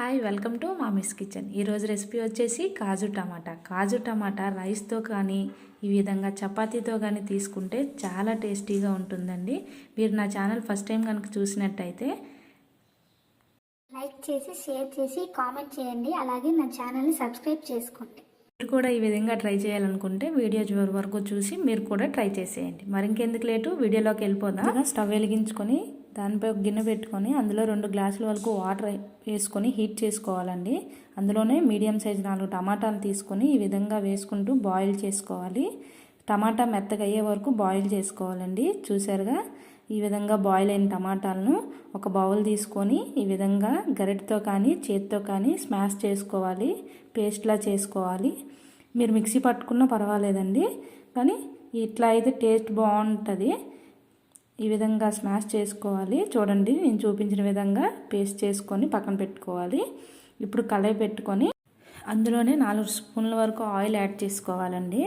Hi welcome to mommy's kitchen. ఈరోజు recipe వచ్చేసి కాజు టమాటా. కాజు టమాటా రైస్తో కానీ ఈ విధంగా చపాతీతో కానీ తీసుకుంటే చాలా టేస్టీగా ఉంటుందండి. మీరు నా ఛానల్ ఫస్ట్ టైం కనుక చూసినట్టయితే లైక్ చేసి షేర్ చేసి కామెంట్ చేయండి. అలాగే నా ఛానల్ని సబ్స్క్రైబ్ చేసుకోండి. మీరు కూడా ఈ విధంగా ట్రై చేయాలనుకుంటే వీడియో చివరి వరకు చూసి మీరు కూడా ట్రై చేసేయండి. మరి ఇంకెందుకు లేటు? వీడియోలోకి వెళ్ళిపోదాం. స్టవ్ వెలిగించుకొని దానిపై ఒక గిన్నె పెట్టుకొని అందులో రెండు గ్లాసుల వరకు వాటర్ వేసుకొని హీట్ చేసుకోవాలండి. అందులోనే మీడియం సైజ్ నాలుగు టమాటాలు తీసుకొని ఈ విధంగా వేసుకుంటూ బాయిల్ చేసుకోవాలి. టమాటా మెత్తగా అయ్యే వరకు బాయిల్ చేసుకోవాలండి. చూసారుగా ఈ విధంగా బాయిల్ అయిన టమాటాలను ఒక బౌల్ తీసుకొని ఈ విధంగా గరిటతో కానీ చేతితో కానీ స్మాష్ చేసుకోవాలి. పేస్ట్లా చేసుకోవాలి. మీరు మిక్సీ పట్టుకున్నా పర్వాలేదండి. కానీ ఇట్లా అయితే టేస్ట్ బాగుంటుంది. ఈ విధంగా స్మాష్ చేసుకోవాలి. చూడండి నేను చూపించిన విధంగా పేస్ట్ చేసుకొని పక్కన పెట్టుకోవాలి. ఇప్పుడు కళాయి పెట్టుకొని అందులోనే నాలుగు స్పూన్ల వరకు ఆయిల్ యాడ్ చేసుకోవాలండి.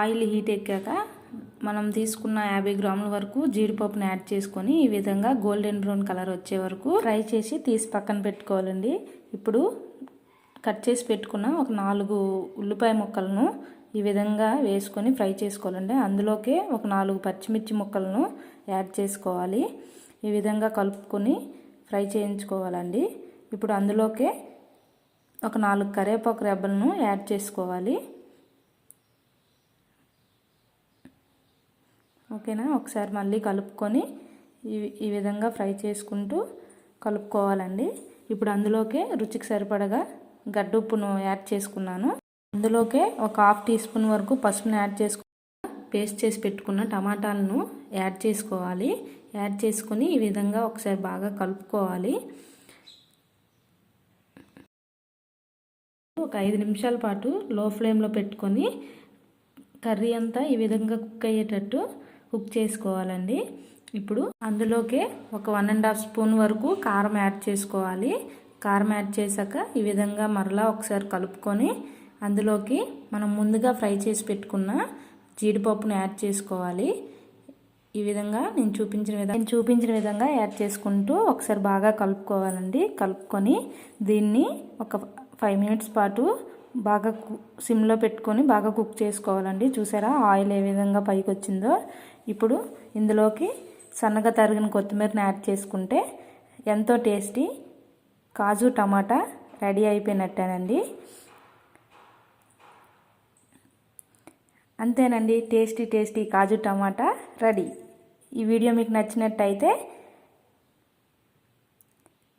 ఆయిల్ హీట్ ఎక్కాక మనం తీసుకున్న యాభై గ్రాముల వరకు జీడిపప్పును యాడ్ చేసుకొని ఈ విధంగా గోల్డెన్ బ్రౌన్ కలర్ వచ్చే వరకు ఫ్రై చేసి తీసి పక్కన పెట్టుకోవాలండి. ఇప్పుడు కట్ చేసి పెట్టుకున్న ఒక నాలుగు ఉల్లిపాయ ముక్కలను ఈ విధంగా వేసుకొని ఫ్రై చేసుకోవాలండి. అందులోకే ఒక నాలుగు పచ్చిమిర్చి ముక్కలను యాడ్ చేసుకోవాలి. ఈ విధంగా కలుపుకొని ఫ్రై చేయించుకోవాలండి. ఇప్పుడు అందులోకే ఒక నాలుగు కరివేపాకు రెబ్బలను యాడ్ చేసుకోవాలి. ఓకేనా? ఒకసారి మళ్ళీ కలుపుకొని ఈ ఈ విధంగా ఫ్రై చేసుకుంటూ కలుపుకోవాలండి. ఇప్పుడు అందులోకే రుచికి సరిపడగా గడ్డుప్పును యాడ్ చేసుకున్నాను. అందులోకే ఒక హాఫ్ టీ స్పూన్ వరకు పసుపును యాడ్ చేసుకున్న పేస్ట్ చేసి పెట్టుకున్న టమాటాలను యాడ్ చేసుకోవాలి. యాడ్ చేసుకుని ఈ విధంగా ఒకసారి బాగా కలుపుకోవాలి. ఒక ఐదు నిమిషాల పాటు లో ఫ్లేమ్లో పెట్టుకొని కర్రీ అంతా ఈ విధంగా కుక్ అయ్యేటట్టు కుక్ చేసుకోవాలండి. ఇప్పుడు అందులోకే ఒక వన్ అండ్ హాఫ్ స్పూన్ వరకు కారం యాడ్ చేసుకోవాలి. కారం యాడ్ చేశాక ఈ విధంగా మరలా ఒకసారి కలుపుకొని అందులోకి మనం ముందుగా ఫ్రై చేసి పెట్టుకున్న జీడిపప్పును యాడ్ చేసుకోవాలి. ఈ విధంగా నేను చూపించిన విధంగా నేను చూపించిన విధంగా యాడ్ చేసుకుంటూ ఒకసారి బాగా కలుపుకోవాలండి. కలుపుకొని దీన్ని ఒక ఫైవ్ మినిట్స్ పాటు బాగా సిమ్లో పెట్టుకొని బాగా కుక్ చేసుకోవాలండి. చూసారా? ఆయిల్ ఏ విధంగా పైకి వచ్చిందో. ఇప్పుడు ఇందులోకి సన్నగా తరిగిన కొత్తిమీరని యాడ్ చేసుకుంటే ఎంతో టేస్టీ. కాజు టమాటా రెడీ అయిపోయినట్టేనండి. అంతేనండి tasty tasty kaju tomato ready. ఈ వీడియో మీకు నచ్చినట్టయితే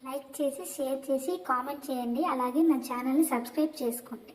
లైక్ చేసి షేర్ చేసి కామెంట్ చేయండి. అలాగే నా ఛానల్ని సబ్స్క్రైబ్ చేసుకోండి.